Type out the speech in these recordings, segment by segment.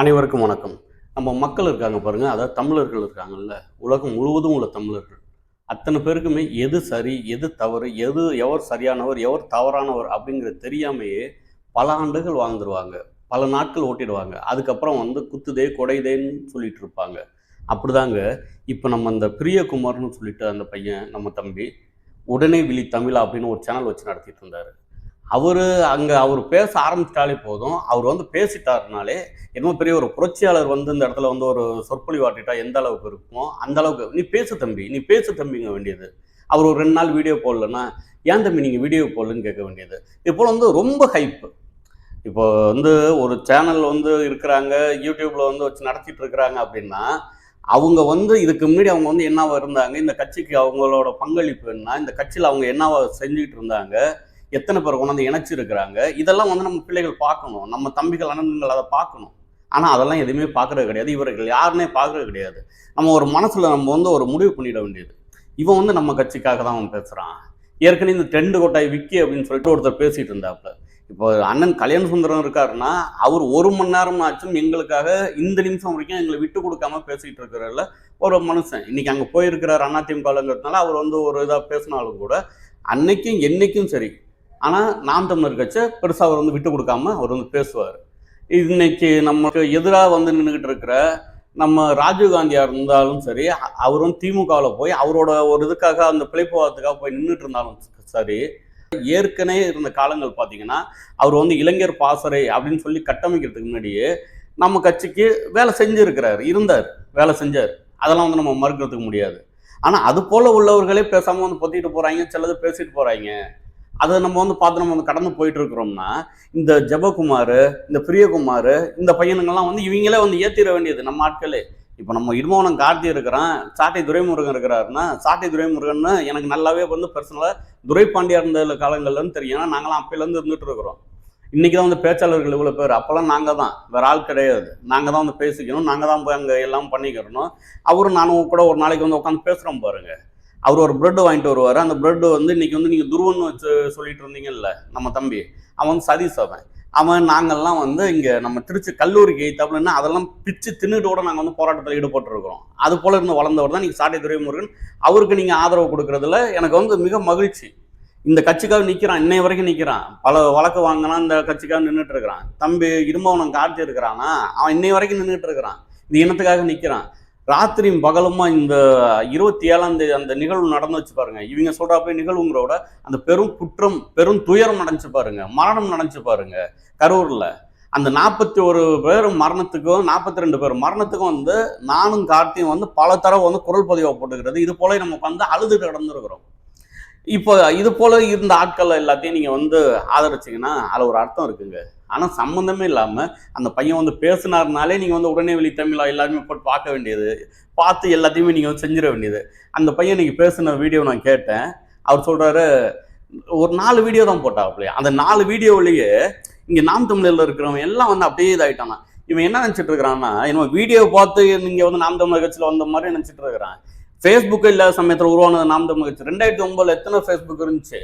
அனைவருக்கும் வணக்கம். நம்ம மக்கள் இருக்காங்க பாருங்கள் அதாவது தமிழர்கள் இருக்காங்கல்ல உலகம் முழுவதும் உள்ள தமிழர்கள். அத்தனை பேருக்குமே எது சரி எது தவறு எது எவர் சரியானவர் எவர் தவறானவர் அப்படிங்கிறது தெரியாமையே பல ஆண்டுகள் வாழ்ந்துருவாங்க. பல நாட்கள் ஓட்டிடுவாங்க. அதுக்கப்புறம் வந்து குத்துதே கொடைதேன்னு சொல்லிட்டு இருப்பாங்க. அப்படிதாங்க. இப்போ நம்ம அந்த பிரியகுமார்னு சொல்லிட்டு அந்த பையன் நம்ம தம்பி உடனே விழி தமிழா அப்படின்னு ஒரு சேனல் வச்சு நடத்திட்டு இருந்தார். அவர் அங்கே அவர் பேச ஆரம்பிச்சிட்டாலே போதும். அவர் வந்து பேசிட்டாருனாலே என்னமோ பெரிய ஒரு புரட்சியாளர் வந்து இந்த இடத்துல வந்து ஒரு சொற்பொழிவாட்டிட்டா எந்த அளவுக்கு இருக்குமோ அந்த அளவுக்கு நீ பேசு தம்பி நீ பேசு தம்பிங்க வேண்டியது. அவர் ஒரு ரெண்டு நாள் வீடியோ போடலன்னா ஏன் தம்பி நீங்கள் வீடியோ போடலன்னு கேட்க வேண்டியது? இப்போ வந்து ரொம்ப ஹைப்பு இப்போ வந்து ஒரு சேனல் வந்து இருக்கிறாங்க யூடியூப்ல வந்து வச்சு நடத்திட்டு இருக்கிறாங்க அப்படின்னா அவங்க வந்து இதுக்கு முன்னாடி அவங்க வந்து என்னவா இருந்தாங்க இந்த கட்சிக்கு அவங்களோட பங்களிப்பு என்ன இந்த கட்சியில் அவங்க என்னவா செஞ்சுக்கிட்டு இருந்தாங்க எத்தனை பேர் கொண்டாந்து இணைச்சிருக்கிறாங்க? இதெல்லாம் வந்து நம்ம பிள்ளைகள் பார்க்கணும். நம்ம தம்பிகள் அண்ணன்கள் அதை பார்க்கணும். ஆனால் அதெல்லாம் எதுவுமே பார்க்குறது கிடையாது. இவர்கள் யாருன்னே பார்க்கறது கிடையாது. நம்ம ஒரு மனசில் நம்ம வந்து ஒரு முடிவு பண்ணிட வேண்டியது. இவன் வந்து நம்ம கட்சிக்காக தான் அவன் பேசுகிறான் ஏற்கனவே இந்த டெண்டு கொட்டாய் விக்கி அப்படின்னு சொல்லிட்டு ஒருத்தர் பேசிட்டு இருந்தாப்புல. இப்போ அண்ணன் கல்யாண சுந்தரம் இருக்காருன்னா அவர் ஒரு மணி நேரம் ஆச்சும் எங்களுக்காக இந்த நிமிஷம் வரைக்கும் எங்களை விட்டு கொடுக்காம பேசிட்டு இருக்கிறதுல ஒரு மனுஷன். இன்னைக்கு அங்கே போயிருக்கிறார் அதிமுகங்கிறதுனால அவர் வந்து ஒரு இதாக பேசினாலும் கூட அன்னைக்கும் என்னைக்கும் சரி ஆனால் நாம் தமிழர் கட்சியை பெருசாக அவர் வந்து விட்டு கொடுக்காம அவர் வந்து பேசுவார். இன்னைக்கு நமக்கு எதிராக வந்து நின்றுக்கிட்டு இருக்கிற நம்ம ராஜீவ்காந்தியாக இருந்தாலும் சரி அவர் வந்து திமுகவில் போய் அவரோட ஒரு இதுக்காக அந்த பிழைப்புவாதத்துக்காக போய் நின்றுட்டு இருந்தாலும் சரி ஏற்கனவே இருந்த காலங்கள் பார்த்தீங்கன்னா அவர் வந்து இளைஞர் பாசறை அப்படின்னு சொல்லி கட்டமைக்கிறதுக்கு முன்னாடியே நம்ம கட்சிக்கு வேலை செஞ்சுருக்கிறார் இருந்தார் வேலை செஞ்சார். அதெல்லாம் வந்து நம்ம மறுக்கிறதுக்கு முடியாது. ஆனால் அது போல் உள்ளவர்களே பேசாமல் வந்து பொத்திட்டு போகிறாங்க சிலது பேசிட்டு போகிறாங்க அதை நம்ம வந்து பார்த்து நம்ம வந்து கடந்து போயிட்டு இருக்கிறோம்னா இந்த ஜபகுமார் இந்த பிரியகுமார் இந்த பையனுங்கள்லாம் வந்து இவங்களே வந்து ஏற்றிட வேண்டியது நம்ம ஆட்களே. இப்போ நம்ம இடுமோனம் கார்த்தி இருக்கிறான் சாட்டை துரைமுருகன் இருக்கிறாருன்னா சாட்டை துரைமுருகன்னு எனக்கு நல்லாவே வந்து பர்சனலாக துரைப்பாண்டியா இருந்த காலங்கள்லன்னு தெரியும். ஏன்னா நாங்களாம் அப்பையிலேருந்து இருந்துட்டு இருக்கிறோம். இன்னைக்கு தான் வந்து பேச்சாளர்கள் இவ்வளோ பேர். அப்போல்லாம் நாங்கள் தான். வேற ஆள் கிடையாது. நாங்கள் தான் வந்து பேசிக்கணும். நாங்கள் தான் போய் அங்கே எல்லாம் பண்ணிக்கிறணும். அவரும் நானும் கூட ஒரு நாளைக்கு வந்து உட்காந்து பேசுகிறோம் பாருங்கள் அவர் ஒரு ப்ரெட் வாங்கிட்டு வருவார். அந்த ப்ரெட்டு வந்து இன்னைக்கு வந்து நீங்கள் துருவன் வச்சு சொல்லிட்டு இருந்தீங்கல்ல நம்ம தம்பி. அவன் வந்து சதீஷ் அவன். அவன் நாங்கள்லாம் வந்து இங்கே நம்ம திருச்சி கல்லூரிக்கு எய்த்தாப்புலன்னா அதெல்லாம் பிச்சு தின்னுட்டு கூட நாங்கள் வந்து போராட்டத்தில் ஈடுபட்டிருக்கிறோம். அது போல இருந்து வளர்ந்தவர் தான் நீங்கள் சாட்டை துரைமுருகன். அவருக்கு நீங்கள் ஆதரவு கொடுக்கறதுல எனக்கு வந்து மிக மகிழ்ச்சி. இந்த கட்சிக்காக நிற்கிறான் இன்னை வரைக்கும் நிற்கிறான் பல வழக்கு வாங்கினா இந்த கட்சிக்காக நின்றுட்டு இருக்கிறான். தம்பி இரும்பவனம் காட்சி இருக்கிறானா அவன் இன்னை வரைக்கும் நின்றுட்டு இருக்கிறான். இந்த இனத்துக்காக நிற்கிறான் ராத்திரியும் பகலுமா இந்த இருபத்தி ஏழாம் தேதி அந்த நிகழ்வு நடந்துச்சு பாருங்க. இவங்க சொல்றாப்ப நிகழ்வுங்கிறோட அந்த பெரும் குற்றம் பெரும் துயரம் நடந்துச்சு பாருங்க. மரணம் நடந்துச்சு பாருங்க. கரூர்ல. அந்த நாற்பத்தி ஒரு பேர் மரணத்துக்கும் நாற்பத்தி ரெண்டு பேர் மரணத்துக்கும் வந்து நானும் கார்த்தியும் வந்து பல தடவை வந்து குரல் பதிவாக போட்டுக்கிறது. இது போல நம்ம வந்து அழுதுட்டு கிடந்துருக்கிறோம். இப்போ இது போல இருந்த ஆட்கள் எல்லாத்தையும் நீங்கள் வந்து ஆதரிச்சீங்கன்னா அதில் ஒரு அர்த்தம் இருக்குங்க. ஆனால் சம்மந்தமே இல்லாமல் அந்த பையன் வந்து பேசினார்னாலே நீங்கள் வந்து உடனே வெளி தமிழா எல்லாருமே போட்டு பார்க்க வேண்டியது. பார்த்து எல்லாத்தையுமே நீங்கள் வந்து செஞ்சிட வேண்டியது. அந்த பையன் நீங்கள் பேசின வீடியோ நான் கேட்டேன். அவர் சொல்கிறாரு ஒரு நாலு வீடியோ தான் போட்டாப்லையே அந்த நாலு வீடியோவிலேயே இங்கே நாம் தமிழில் இருக்கிறவங்க எல்லாம் வந்து அப்படியே இதாகிட்டாங்க இவன் என்ன நினச்சிட்டு இருக்கிறான்னா இவன் வீடியோ பார்த்து நீங்கள் வந்து நாம் தமிழர் கட்சியில் வந்த மாதிரி நினச்சிட்டு இருக்கிறான். ஃபேஸ்புக்கு இல்லாத சமயத்தில் உருவானது நாம் தமிழ் கட்சி. ரெண்டாயிரத்தி ஒம்பதில் எத்தனை ஃபேஸ்புக் இருந்துச்சு?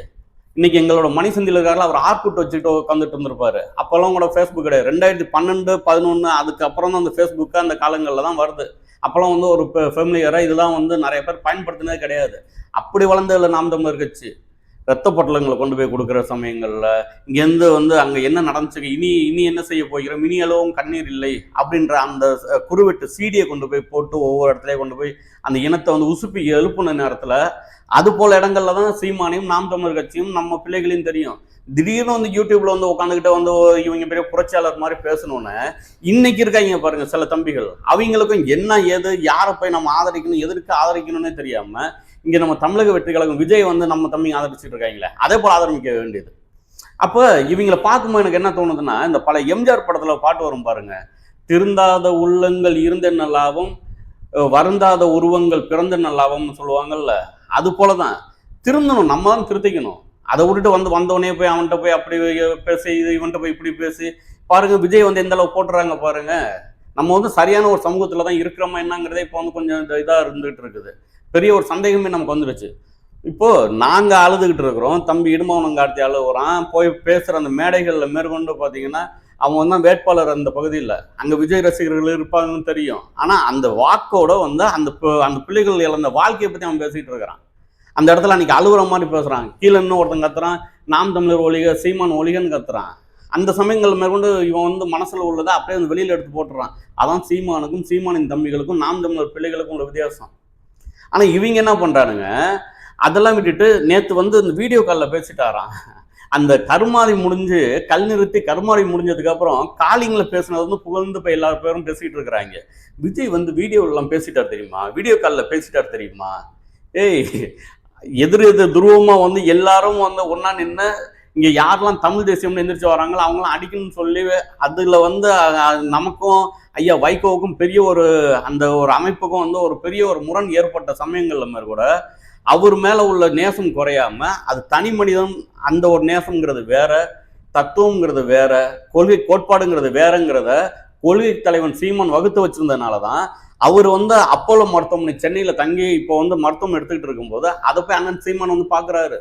இன்னைக்கு எங்களோட மணி சந்தியில் இருக்காருல அவர் ஆர்குட் வச்சுட்டு உட்காந்துட்டு இருந்திருப்பாரு. அப்போல்லாம் கூட ஃபேஸ்புக் கிடையாது. ரெண்டாயிரத்தி பன்னெண்டு பதினொன்று அதுக்கப்புறம் தான் அந்த ஃபேஸ்புக்கு அந்த காலங்களில் தான் வருது. அப்போல்லாம் வந்து ஒரு ஃபெமிலியராக இதெல்லாம் வந்து நிறைய பேர் பயன்படுத்தினதே கிடையாது. அப்படி வளர்ந்ததில்ல நாம் தமிழர் கட்சி ரத்த பொட்டலங்களை கொண்டு போய் கொடுக்குற சமயங்களில் இங்கேருந்து வந்து அங்கே என்ன நடந்துச்சு இனி இனி என்ன செய்ய போகிறோம் இனி அளவும் கண்ணீர் இல்லை அப்படின்ற அந்த குருவெட்டு சீடியை கொண்டு போய் போட்டு ஒவ்வொரு இடத்துலையும் கொண்டு போய் அந்த இனத்தை வந்து உசுப்பி எழுப்புன நேரத்தில் அது போல இடங்கள்ல தான் சீமானையும் நாம் தமிழர் கட்சியும் நம்ம பிள்ளைகளையும் தெரியும். திடீர்னு வந்து யூடியூப்ல வந்து உட்காந்துக்கிட்டு வந்து இவங்க பெரிய புரட்சியாளர் மாதிரி பேசணும்னு இன்னைக்கு இருக்காங்க பாருங்க சில தம்பிகள். அவங்களுக்கும் என்ன ஏது யாரை போய் நம்ம ஆதரிக்கணும் எதற்கு ஆதரிக்கணும்னே தெரியாம இங்க நம்ம தமிழக வெற்றி கழகம் விஜய் வந்து நம்ம தம்பி ஆதரிச்சுட்டு இருக்காங்களே அதே போல ஆதரிக்க வேண்டியது. அப்போ இவங்களை பார்க்கும்போது எனக்கு என்ன தோணுதுன்னா இந்த பல எம்ஜிஆர் படத்துல பாட்டு வரும் பாருங்க. திருந்தாத உள்ளங்கள் இருந்த என்ன லாபம் வருந்தாத உருவங்கள் பிறந்த என்ன சொல்லுவாங்கல்ல அது போல தான் திருந்தணும் நம்ம தான் திருத்திக்கணும். அதை விட்டுட்டு வந்து வந்தவனே போய் அவன்கிட்ட போய் அப்படி பேசி இது இவன்கிட்ட போய் இப்படி பேசி பாருங்க விஜய் வந்து எந்த அளவு போட்டுறாங்க பாருங்க. நம்ம வந்து சரியான ஒரு சமூகத்துல தான் இருக்கிறோமா என்னங்கிறதே இப்போ வந்து கொஞ்சம் இதாக இருந்துகிட்டு இருக்குது. பெரிய ஒரு சந்தேகமே நமக்கு வந்துருச்சு இப்போ நாங்கள் அழுதுகிட்டு இருக்கிறோம் தம்பி இடுமவனம் கார்த்தி அழுகுறான் போய் பேசுகிற அந்த மேடைகளில் மேற்கொண்டு பார்த்தீங்கன்னா அவன் தான் வேட்பாளர் அந்த பகுதியில். அங்கே விஜய் ரசிகர்கள் இருப்பாங்கன்னு தெரியும். ஆனால் அந்த வாக்கோட வந்து அந்த அந்த பிள்ளைகள் இழந்த வாழ்க்கையை பற்றி அவன் பேசிகிட்டு இருக்கிறான். அந்த இடத்துல அன்னைக்கு அழுகுற மாதிரி பேசுகிறான் கீழே இன்னும் ஒருத்தன் கத்துறான். நாம் தமிழர் ஒழிக சீமான் ஒழிகன்னு கத்துறான். அந்த சமயங்கள் மேற்கொண்டு இவன் வந்து மனசில் உள்ளதை அப்படியே வந்து வெளியில் எடுத்து போட்டுறான். அதான் சீமானுக்கும் சீமானின் தம்பிகளுக்கும் நாம் தமிழர் பிள்ளைகளுக்கும் உள்ள வித்தியாசம். ஆனால் இவங்க என்ன பண்ணுறானுங்க அதெல்லாம் விட்டுட்டு நேற்று வந்து இந்த வீடியோ காலில் பேசிட்டாரான் அந்த கருமாதி முடிஞ்சு கல் நிறுத்தி கருமாதி முடிஞ்சதுக்கு அப்புறம் காலிங்ல பேசுனது வந்து புகழ்ந்து போய் எல்லா பேரும் பேசிட்டு இருக்கிறாங்க. விஜய் வந்து வீடியோ எல்லாம் பேசிட்டார் தெரியுமா? வீடியோ காலில் பேசிட்டார் தெரியுமா? ஏய் எதிர் எதிர் துருவமா வந்து எல்லாரும் வந்து ஒன்றா நின்று இங்க யாரெல்லாம் தமிழ் தேசியம்னு எந்திரிச்சு வராங்களோ அவங்களாம் அடிக்கணும்னு சொல்லி அதுல வந்து நமக்கும் ஐயா வைகோவுக்கும் பெரிய ஒரு அந்த ஒரு அமைப்புக்கும் வந்து ஒரு பெரிய ஒரு முரண் ஏற்பட்ட சமயங்கள்ல மாதிரி கூட அவர் மேலே உள்ள நேசம் குறையாம அது தனி மனிதன் அந்த ஒரு நேசம்ங்கிறது வேற தத்துவங்கிறது வேற கொள்கை கோட்பாடுங்கிறது வேறங்கிறத கொள்கை தலைவன் சீமான் வகுத்து வச்சிருந்ததுனால தான் அவர் வந்து அப்போலோ மருத்துவமனை சென்னையில் தங்கி இப்போ வந்து மருத்துவம் எடுத்துக்கிட்டு இருக்கும்போது அதை போய் அண்ணன் சீமான் வந்து பார்க்குறாரு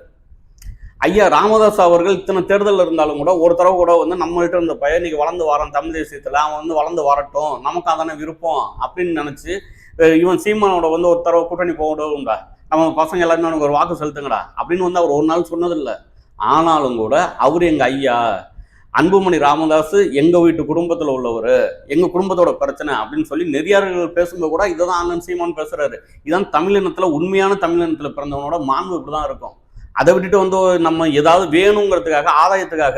ஐயா ராமதாஸ் அவர்கள் இத்தனை தேர்தல் இருந்தாலும் கூட ஒரு தடவை கூட வந்து நம்மள்கிட்ட இருந்த பையன் இன்னைக்கு வளர்ந்து வரான் தமிழ் தேசியத்தில் அவன் வந்து வளர்ந்து வரட்டும் நமக்கு அதானே விருப்பம் அப்படின்னு நினச்சி இவன் சீமானோட வந்து ஒரு தடவை கூட்டணி போகணும்டா நம்ம பசங்க எல்லாருமே அவனுக்கு ஒரு வாக்கு செலுத்துங்கடா அப்படின்னு வந்து அவர் ஒரு நாள் சொன்னதில்லை. ஆனாலும் கூட அவர் எங்கள் ஐயா அன்புமணி ராமதாஸ் எங்கள் வீட்டு குடும்பத்தில் உள்ளவர் எங்கள் குடும்பத்தோட பிரச்சனை அப்படின்னு சொல்லி நெறியாளர்கள் பேசும்போது கூட இதை தான் ஆனந்த் சீமான் பேசுகிறாரு இதான் தமிழினத்தில் உண்மையான தமிழினத்தில் பிறந்தவனோட மாண்பு இப்படிதான் இருக்கும். அதை விட்டுட்டு வந்து நம்ம ஏதாவது வேணுங்கிறதுக்காக ஆதாயத்துக்காக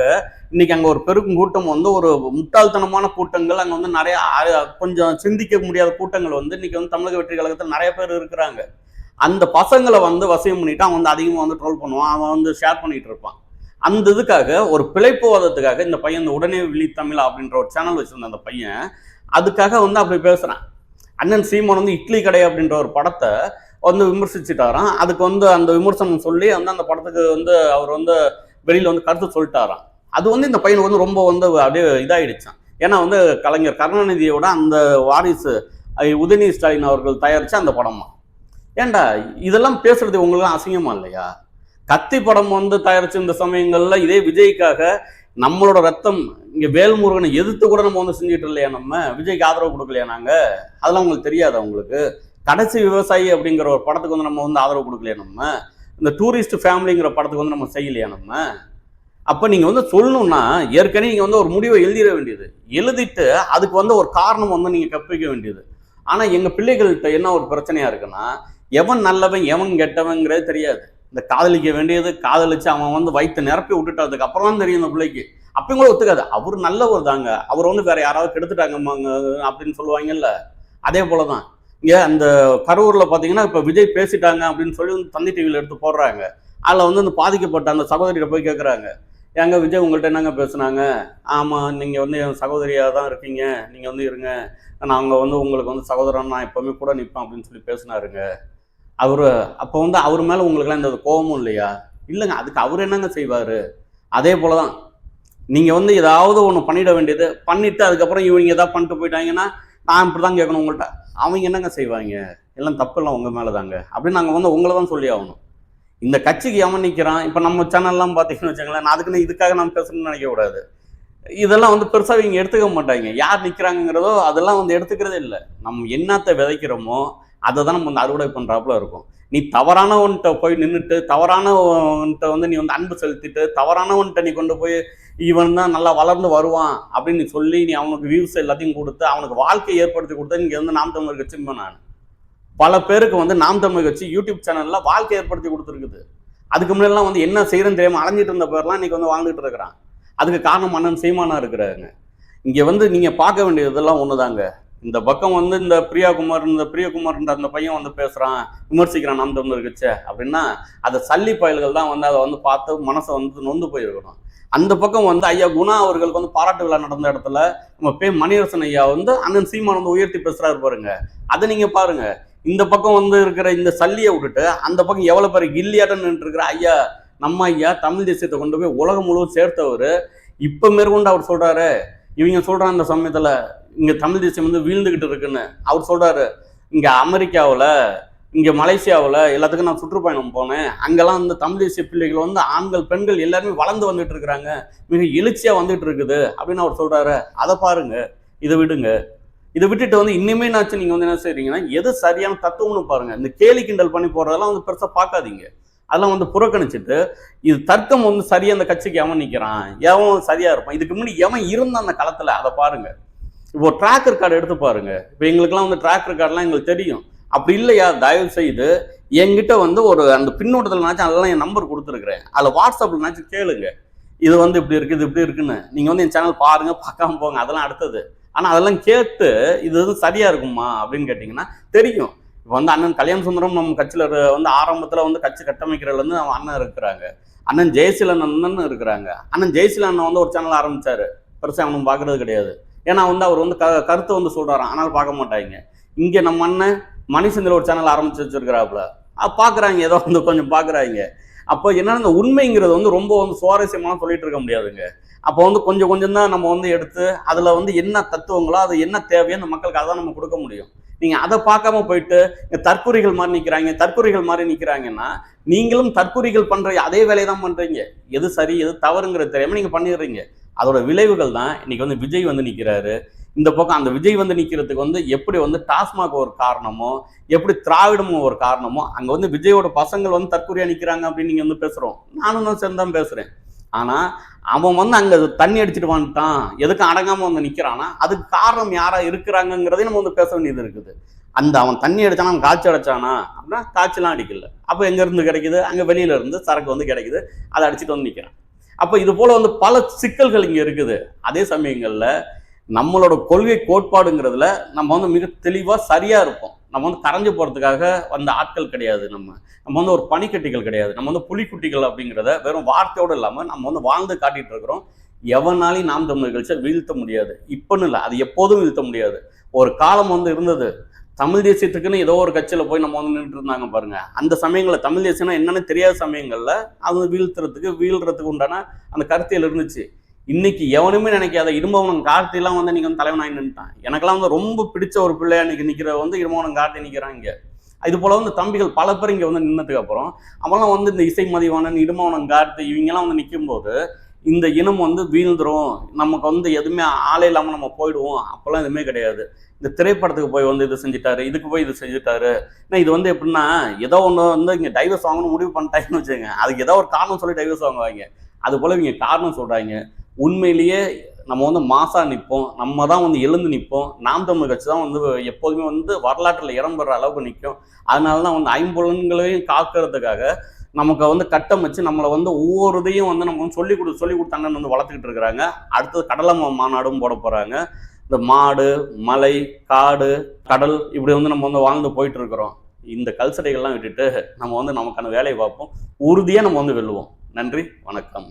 இன்னைக்கு அங்கே ஒரு பெருக்கும் கூட்டம் வந்து ஒரு முட்டாள்தனமான கூட்டங்கள் அங்கே வந்து நிறைய கொஞ்சம் சிந்திக்க முடியாத கூட்டங்கள் வந்து இன்னைக்கு வந்து தமிழக வெற்றி கழகத்தில் நிறைய பேர் இருக்கிறாங்க. அந்த பசங்களை வந்து வசியம் பண்ணிட்டு அவன் வந்து அதிகமாக வந்து ட்ரோல் பண்ணுவான் அவன் வந்து ஷேர் பண்ணிட்டு இருப்பான். அந்த இதுக்காக ஒரு பிழைப்புவாதத்துக்காக இந்த பையன் இந்த உடனே விழி தமிழ் அப்படின்ற ஒரு சேனல் வச்சிருந்த அந்த பையன் அதுக்காக வந்து அப்படி பேசுறான். அண்ணன் சீமான் வந்து இட்லி கடை அப்படின்ற ஒரு படத்தை வந்து விமர்சிச்சுட்டாராம். அதுக்கு வந்து அந்த விமர்சனம் சொல்லி வந்து அந்த படத்துக்கு வந்து அவர் வந்து வெளியில் வந்து கருத்து சொல்லிட்டாராம். அது வந்து இந்த பையனுக்கு வந்து ரொம்ப வந்து அப்படியே இதாயிடுச்சான் ஏன்னா வந்து கலைஞர் கருணாநிதியோட அந்த வாரிசு உதயநிதி ஸ்டாலின் அவர்கள் தயாரிச்ச அந்த படமா ஏண்டா இதெல்லாம் பேசுறது உங்களுக்கு அசிங்கமா இல்லையா? கத்தி படம் வந்து தயாரிச்ச இந்த சமயங்கள்ல இதே விஜய்க்காக நம்மளோட ரத்தம் இங்க வேல்முருகனை எதிர்த்து கூட நம்ம வந்து செஞ்சுட்டு இல்லையா நம்ம? விஜய்க்கு ஆதரவு கொடுக்கலையா நாங்க? அதெல்லாம் உங்களுக்கு தெரியாது உங்களுக்கு? கடைசி விவசாயி அப்படிங்கிற ஒரு படத்துக்கு வந்து நம்ம வந்து ஆதரவு கொடுக்கலையா நம்ம? இந்த டூரிஸ்ட் ஃபேமிலிங்கிற படத்துக்கு வந்து நம்ம செய்யலையா நம்ம? அப்போ நீங்கள் வந்து சொல்லணும்னா ஏற்கனவே நீங்கள் வந்து ஒரு முடிவை எழுதிட வேண்டியது. எழுதிட்டு அதுக்கு வந்து ஒரு காரணம் வந்து நீங்கள் கற்பிக்க வேண்டியது. ஆனால் எங்கள் பிள்ளைகள்கிட்ட என்ன ஒரு பிரச்சனையாக இருக்குன்னா எவன் நல்லவன் எவன் கெட்டவங்கிறது தெரியாது. இந்த காதலிக்க வேண்டியது காதலிச்சு அவன் வந்து வயிற்று நிரப்பி விட்டுட்டதுக்கு அப்புறம் தான் தெரியும் இந்த பிள்ளைக்கு. அப்பயும் கூட ஒத்துக்காது. அவர் நல்லவர் தாங்க. அவர் வந்து வேற யாராவது கெடுத்துட்டாங்க அப்படின்னு சொல்லுவாங்கல்ல. அதே போல தான் இங்கே அந்த கரூரில் பார்த்தீங்கன்னா இப்போ விஜய் பேசிட்டாங்க அப்படின்னு சொல்லி வந்து தந்தி டிவியில் எடுத்து போடுறாங்க. அதில் வந்து அந்த பாதிக்கப்பட்ட அந்த சகோதரியிட போய் கேட்குறாங்க ஏங்க விஜய் உங்கள்கிட்ட என்னங்க பேசுனாங்க? ஆமாம் நீங்கள் வந்து என் சகோதரியாக தான் இருக்கீங்க. நீங்கள் வந்து இருங்க. நாங்கள் வந்து உங்களுக்கு வந்து சகோதரன் நான் எப்போவுமே கூட நிற்பேன் அப்படின்னு சொல்லி பேசினாருங்க. அவர் அப்போ வந்து அவர் மேலே உங்களுக்குலாம் இந்த கோபமும் இல்லையா? இல்லைங்க அதுக்கு அவர் என்னங்க செய்வார்? அதே போல தான் நீங்கள் வந்து ஏதாவது ஒன்று பண்ணிட வேண்டியது பண்ணிட்டு அதுக்கப்புறம் இவங்க ஏதாவது பண்ணிட்டு போயிட்டாங்கன்னா நான் இப்படி தான் கேட்கணும் உங்கள்கிட்ட அவங்க என்னங்க செய்வாங்க? எல்லாம் தப்பு எல்லாம் உங்கள் மேலே தாங்க அப்படின்னு நாங்கள் வந்து உங்களை தான் சொல்லி ஆகணும். இந்த கட்சிக்கு எவன் நிற்கிறான் இப்போ நம்ம சேனல்லாம் பார்த்தீங்கன்னு வச்சுங்களேன் நான் அதுக்குன்னு இதுக்காக நம்ம பேசணும்னு நினைக்கக்கூடாது. இதெல்லாம் வந்து பெருசாக இவங்க எடுத்துக்க மாட்டாங்க. யார் நிற்கிறாங்கிறதோ அதெல்லாம் வந்து எடுத்துக்கிறதே இல்லை. நம்ம என்னத்தை விதைக்கிறோமோ அதை தான் நம்ம வந்து அறுவடை பண்ணுறாப்புல இருக்கும். நீ தவறானவன்கிட்ட போய் நின்றுட்டு தவறானவன்கிட்ட வந்து நீ வந்து அன்பு செலுத்திட்டு தவறானவன்கிட்ட நீ கொண்டு போய் இவன் தான் நல்லா வளர்ந்து வருவான் அப்படின்னு சொல்லி நீ அவனுக்கு வியூஸ் எல்லாத்தையும் கொடுத்து அவனுக்கு வாழ்க்கை ஏற்படுத்தி கொடுத்தா இங்கே வந்து நாம் தமிழர் கட்சி நான். பல பேருக்கு வந்து நாம் தமிழ் கட்சி யூடியூப் சேனல்ல வாழ்க்கை ஏற்படுத்தி கொடுத்துருக்குது. அதுக்கு முன்னாடிலாம் வந்து என்ன செய்யறதுன்னு தெரியாமல் அலைஞ்சிட்டு இருந்த பேர்லாம் இன்னைக்கு வந்து வாழ்ந்துட்டு இருக்கிறான் அதுக்கு காரணம் அண்ணன் சீமானா இருக்கிறாங்க இங்கே வந்து நீங்கள் பார்க்க வேண்டியதெல்லாம் ஒன்று தாங்க இந்த பக்கம் வந்து இந்த பிரியாகுமார் இந்த பிரியகுமார்ன்ற அந்த பையன் வந்து பேசுகிறான் விமர்சிக்கிறான் நாம் தமிழர் கட்சி அப்படின்னா அதை சல்லி பயல்கள் தான் வந்து அதை வந்து பார்த்து மனசை வந்து நொந்து போயிருக்கணும். அந்த பக்கம் வந்து ஐயா குணா அவர்களுக்கு வந்து பாராட்டு விழா நடந்த இடத்துல நம்ம பே மணியரசன் ஐயா வந்து அண்ணன் சீமான் வந்து உயர்த்தி பேசுகிறாரு பாருங்க. அதை நீங்கள் பாருங்கள் இந்த பக்கம் வந்து இருக்கிற இந்த சல்லியை விட்டுட்டு அந்த பக்கம் எவ்வளோ பேர் கில்லியாட்டம் நின்று இருக்கிற ஐயா நம்ம ஐயா தமிழ் தேசியத்தை கொண்டு போய் உலகம் முழுவதும் சேர்த்தவர். இப்போ மேற்கொண்டு அவர் சொல்கிறாரு இவங்க சொல்கிறாங்க அந்த சமயத்தில் இங்கே தமிழ் தேசியம் வந்து வீழ்ந்துக்கிட்டு இருக்குன்னு அவர் சொல்கிறாரு இங்கே அமெரிக்காவில் இங்கே மலேசியாவில் எல்லாத்துக்கும் நான் சுற்றுப்பயணம் போனேன். அங்கெல்லாம் வந்து தமிழ் தேசிய பிள்ளைகள் வந்து ஆண்கள் பெண்கள் எல்லாருமே வளர்ந்து வந்துட்டு இருக்கிறாங்க. மிக எழுச்சியாக வந்துட்டு இருக்குது அப்படின்னு அவர் சொல்கிறாரு அதை பாருங்க இதை விடுங்க. இதை விட்டுட்டு வந்து இன்னுமே நாச்சு நீங்கள் வந்து என்ன செய்றீங்கன்னா எது சரியான தத்துவம்னு பாருங்க. இந்த கேலி கிண்டல் பண்ணி போடுறதெல்லாம் வந்து பெருசாக பார்க்காதீங்க. அதெல்லாம் வந்து புறக்கணிச்சிட்டு இது தர்க்கம் வந்து சரியா அந்த கட்சிக்கு எவன் நிற்கிறான் எவன் சரியா இருப்பான்? இதுக்கு முன்னாடி எவன் இருந்தான் அந்த களத்தில்? அதை பாருங்க. இப்போ ட்ராக் ரெக்கார்டு எடுத்து பாருங்க. இப்போ எங்களுக்குலாம் வந்து ட்ராக் கார்டுலாம் எங்களுக்கு தெரியும். அப்படி இல்லையா? தயவு செய்து என்கிட்ட வந்து ஒரு அந்த பின்னோட்டத்தில் அதெல்லாம் என் நம்பர் கொடுத்துருக்குறேன். அதில் வாட்ஸ்அப்பில் கேளுங்க. இது வந்து இப்படி இருக்கு இது இப்படி இருக்குன்னு. நீங்கள் வந்து என் சேனல் பாருங்க பார்க்காம போங்க. அதெல்லாம் அடுத்தது. ஆனால் அதெல்லாம் கேட்டு இது வந்து சரியா இருக்குமா அப்படின்னு கேட்டிங்கன்னா தெரியும். இப்போ வந்து அண்ணன் கல்யாண சுந்தரம் நம்ம கட்சியில் வந்து ஆரம்பத்தில் வந்து கட்சி கட்டமைக்கிறதுலேருந்து அவன் அண்ணன் இருக்கிறாங்க. அண்ணன் ஜெயசீலன் அண்ணன் இருக்கிறாங்க. அண்ணன் ஜெயசீலன் அண்ணன் வந்து ஒரு சேனல் ஆரம்பித்தார் பெருசாக அவனும் பார்க்குறது கிடையாது. ஏன்னா வந்து அவர் வந்து க கருத்தை வந்து சொல்கிறாராம் ஆனால் பார்க்க மாட்டாங்க. இங்கே நம்ம அண்ணன் மணிசந்திர ஒரு சேனல் ஆரம்பித்து வச்சிருக்கிறாப்புல. பார்க்குறாங்க ஏதோ வந்து கொஞ்சம் பார்க்குறாங்க அப்போ என்னன்னா இந்த உண்மைங்கிறது வந்து ரொம்ப வந்து சுவாரஸ்யமாக சொல்லிட்டு இருக்க முடியாதுங்க. அப்போ வந்து கொஞ்சம் கொஞ்சம் தான் நம்ம வந்து எடுத்து அதில் வந்து என்ன தத்துவங்களோ அது என்ன தேவையோ அந்த மக்களுக்கு அதான் நம்ம கொடுக்க முடியும். நீங்கள் அதை பார்க்காம போயிட்டு இங்க தற்கொலைகள் மாதிரி நிற்கிறாங்க தற்கொலைகள் மாதிரி நிற்கிறாங்கன்னா நீங்களும் தற்கொலைகள் பண்ணுற அதே வேலையை தான் பண்ணுறீங்க எது சரி எது தவறுங்கிறது தெரியாமல் நீங்கள் பண்ணிடுறீங்க. அதோட விளைவுகள் தான் இன்னைக்கு வந்து விஜய் வந்து நிற்கிறாரு இந்த பக்கம் அந்த விஜய் வந்து நிற்கிறதுக்கு வந்து எப்படி வந்து டாஸ்மாக் ஒரு காரணமோ எப்படி திராவிடமும் ஒரு காரணமோ அங்கே வந்து விஜயோட பசங்கள் வந்து தற்கொலையாக நிற்கிறாங்க அப்படின்னு நீங்கள் வந்து பேசுகிறோம் நானும் தான் சேர்ந்து தான் பேசுகிறேன் ஆனால் அவன் வந்து அங்கே தண்ணி அடிச்சுட்டு வந்துட்டான். எதுக்கும் அடங்காமல் வந்து நிற்கிறானா அதுக்கு காரணம் யாராக இருக்கிறாங்கங்கிறதையும் நம்ம வந்து பேச வேண்டியது இருக்குது. அந்த அவன் தண்ணி அடிச்சானா அவன் காய்ச்சி அடைச்சானா அப்படின்னா காய்ச்சலாம் அடிக்கல. அப்போ எங்கேருந்து கிடைக்குது? அங்கே வெளியில இருந்து சரக்கு வந்து கிடைக்குது. அதை அடிச்சுட்டு வந்து நிற்கிறான் அப்போ இது போல் வந்து பல சிக்கல்கள் இங்கே இருக்குது. அதே சமயங்களில் நம்மளோட கொள்கை கோட்பாடுங்கிறதுல நம்ம வந்து மிக தெளிவாக சரியாக இருப்போம். நம்ம வந்து கரைஞ்சு போகிறதுக்காக வந்த ஆட்கள் கிடையாது நம்ம. நம்ம வந்து ஒரு பனிக்கட்டிகள் கிடையாது. நம்ம வந்து புலிக்குட்டிகள் அப்படிங்கிறத வெறும் வார்த்தையோடு இல்லாமல் நம்ம வந்து வாழ்ந்து காட்டிகிட்டு இருக்கிறோம். எவனாலையும் நாம் தமிழ் கழிச்சா வீழ்த்த முடியாது. இப்போன்னு இல்லை அது எப்போதும் வீழ்த்த முடியாது. ஒரு காலம் வந்து இருந்தது. தமிழ் தேசியத்துக்குன்னு ஏதோ ஒரு கட்சியில் போய் நம்ம வந்து நின்றுட்டு இருந்தாங்க பாருங்க. அந்த சமயங்களில் தமிழ் தேசியம்னா என்னன்னு தெரியாத சமயங்களில் அது வீழ்த்துறதுக்கு வீழ்கிறதுக்கு உண்டான அந்த கருத்தியல் இருந்துச்சு இன்னைக்கு எவனுமே நினைக்காத இடும்பவனம் கார்த்திலாம் வந்து நீங்க வந்து தலைவன் நின்றுட்டான் எனக்கெல்லாம் வந்து ரொம்ப பிடிச்ச ஒரு பிள்ளையா இன்னைக்கு நிக்கிற வந்து இடும்பவனம் கார்த்தி நிக்கிறான் இது போல வந்து தம்பிகள் பல பேர் இங்க வந்து நின்னதுக்கு அப்புறம் அவெல்லாம் வந்து இந்த இசை மதிவாணன் இடும்பவனம் கார்த்தி இவங்கெல்லாம் வந்து நிற்கும் போது இந்த இனம் வந்து வீழ்ந்துரும். நமக்கு வந்து எதுவுமே ஆளே இல்லாமல் நம்ம போயிடுவோம். அப்போல்லாம் எதுவுமே கிடையாது. இந்த திரைப்படத்துக்கு போய் வந்து இது செஞ்சுட்டாரு இதுக்கு போய் இது செஞ்சுட்டாரு. ஏன்னா இது வந்து எப்படின்னா ஏதோ ஒன்று வந்து இங்கே டைவர்ஸ் வாங்கணும்னு முடிவு பண்ணிட்டாங்கன்னு வச்சுக்கோங்க. அதுக்கு ஏதோ ஒரு காரணம் சொல்லி டைவர்ஸ் வாங்குவாங்க அது போல இவங்க காரணம் சொல்கிறாங்க உண்மையிலேயே நம்ம வந்து மாசா நிற்போம் நம்ம தான் வந்து எழுந்து நிற்போம் நாம் தமிழ் கட்சி தான் வந்து எப்போதுமே வந்து வரலாற்றில் இடம்பெற அளவுக்கு நிற்கும் அதனால தான் வந்து ஐம்புலன்களையும் காக்கிறதுக்காக நமக்கு வந்து கட்டம் வச்சு நம்மளை வந்து ஒவ்வொரு இதையும் வந்து நம்ம வந்து சொல்லி கொடு சொல்லி கொடுத்து அண்ணன் வந்து வளர்த்துக்கிட்டு இருக்கிறாங்க. அடுத்தது கடலை மாநாடும் போட போகிறாங்க இந்த மாடு மலை காடு கடல் இப்படி வந்து நம்ம வந்து வாழ்ந்து போயிட்டு இருக்கிறோம். இந்த கல்சடைகள்லாம் விட்டுட்டு நம்ம வந்து நமக்கான வேலையை பார்ப்போம். உறுதியாக நம்ம வந்து வெல்லுவோம். நன்றி வணக்கம்.